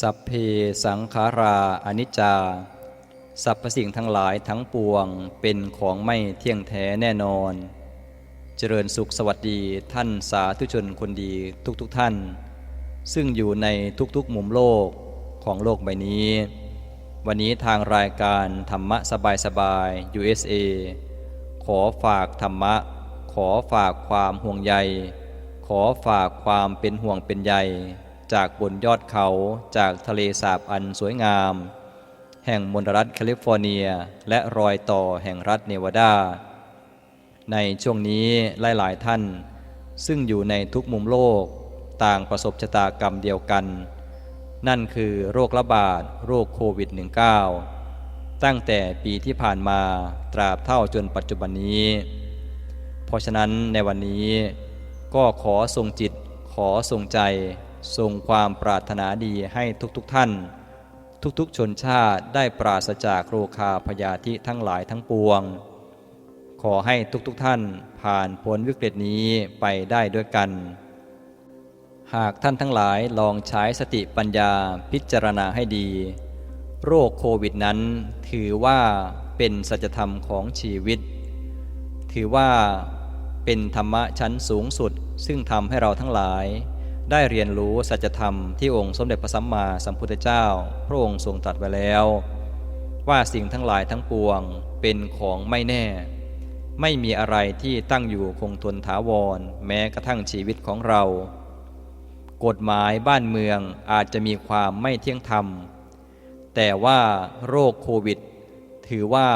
สัพเพสังขาราอนิจจา สรรพสิ่งทั้งหลายทั้งปวงเป็นของไม่เที่ยงแท้แน่นอน เจริญสุขสวัสดีท่านสาธุชนคนดีทุกๆทท่าน ซึ่งอยู่ในทุกๆมุมโลกของโลกใบนี้ วันนี้ทางรายการธรรมะสบายๆ USA ขอฝากธรรมะ ขอฝากความห่วงใย ขอฝากความเป็นห่วงเป็นใย จากบนยอดเขาจากทะเลสาบอันสวยงาม แห่งมณฑลรัฐแคลิฟอร์เนีย และรอยต่อแห่งรัฐเนวาดา ในช่วงนี้หลายๆท่าน ซึ่งอยู่ในทุกมุมโลกต่างประสบชะตากรรมเดียวกัน นั่นคือโรคระบาดโรคโควิด -19 ตั้งแต่ปีที่ผ่านมาตราบเท่าจนปัจจุบันนี้ เพราะฉะนั้นในวันนี้ก็ขอส่งจิตขอส่งใจ ส่งความปรารถนาดีให้ทุกๆทท่าน ทุกๆชนชาติได้ปราศจากโรคาพยาธิทั้งหลายทั้งปวง ขอให้ทุกๆทท่านผ่านพ้นวิกฤตนี้ไปได้ด้วยกัน หากท่านทั้งหลายลองใช้สติปัญญาพิจารณาให้ดี โรคโควิดนั้น ถือว่าเป็นสัจธรรมของชีวิต ถือว่าเป็นธรรมะชั้นสูงสุดซึ่งทำให้เราทั้งหลาย ได้เรียนรู้สัจธรรมที่องค์สมเด็จพระสัมมาสัมพุทธเจ้า พระองค์ทรงตรัสไว้แล้ว ว่าสิ่งทั้งหลายทั้งปวงเป็นของไม่แน่ ไม่มีอะไรที่ตั้งอยู่คงทนถาวร แม้กระทั่งชีวิตของเรา กฎหมายบ้านเมืองอาจจะมีความไม่เที่ยงธรรม แต่ว่าโรคโควิด ถือว่า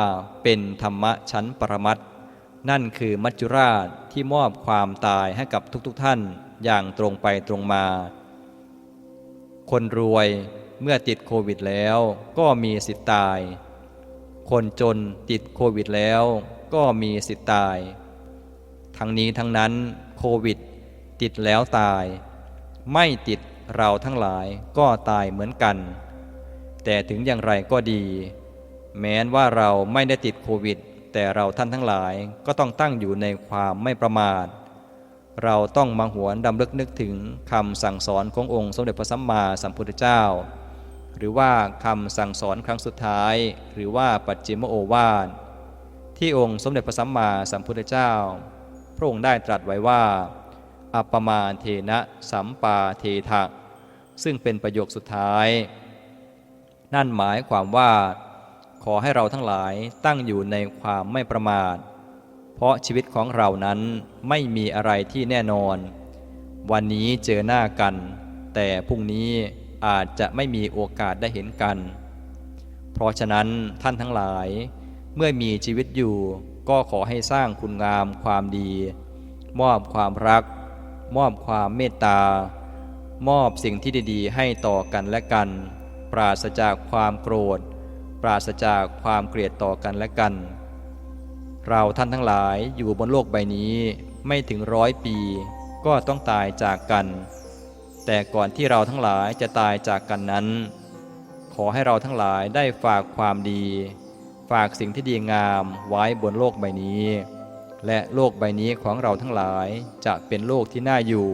เป็นธรรมะชั้นปรมัตนั่นคือมัจจุราชที่มอบความตายให้กับทุกๆทท่าน อย่างตรงไปตรงมา คนรวยเมื่อติดโควิดแล้วก็มีสิทธิ์ตาย คนจนติดโควิดแล้วก็มีสิทธิ์ตาย ทั้งนี้ทั้งนั้นโควิด ติดแล้วตาย ไม่ติดเราทั้งหลายก็ตายเหมือนกัน แต่ถึงอย่างไรก็ดี แม้นว่าเราไม่ได้ติดโควิด แต่เราท่านทั้งหลายก็ต้องตั้งอยู่ในความไม่ประมาท เราต้องมาหวนดำลึกนึกถึงคำสั่งสอนขององค์สมเด็จพระสัมมาสัมพุทธเจ้า หรือว่าคำสั่งสอนครั้งสุดท้าย หรือว่าปัจจิมโอวาทที่องค์สมเด็จพระสัมมาสัมพุทธเจ้า พระองค์ได้ตรัสไว้ว่า อัปมาเทนะสัมปาเททะซึ่งเป็นประโยคสุดท้าย นั่นหมายความว่า ขอให้เราทั้งหลายตั้งอยู่ในความไม่ประมาท เพราะชีวิตของเรานั้นไม่มีอะไรที่แน่นอน วันนี้เจอหน้ากัน แต่พรุ่งนี้อาจจะไม่มีโอกาสได้เห็นกัน เพราะฉะนั้นท่านทั้งหลาย เมื่อมีชีวิตอยู่ก็ขอให้สร้างคุณงามความดี มอบความรัก มอบความเมตตามอบสิ่งที่ดีๆ ให้ต่อกันและกัน ปราศจากความโกรธ ปราศจากความเกลียดต่อกันและกัน เราท่านทั้งหลายอยู่บนโลกใบนี้ไม่ถึงร้อยปี ก็ต้องตายจากกัน แต่ก่อนที่เราทั้งหลายจะตายจากกันนั้น ขอให้เราทั้งหลายได้ฝากความดี ฝากสิ่งที่ดีงามไว้บนโลกใบนี้ และโลกใบนี้ของเราทั้งหลายจะเป็นโลกที่น่าอยู่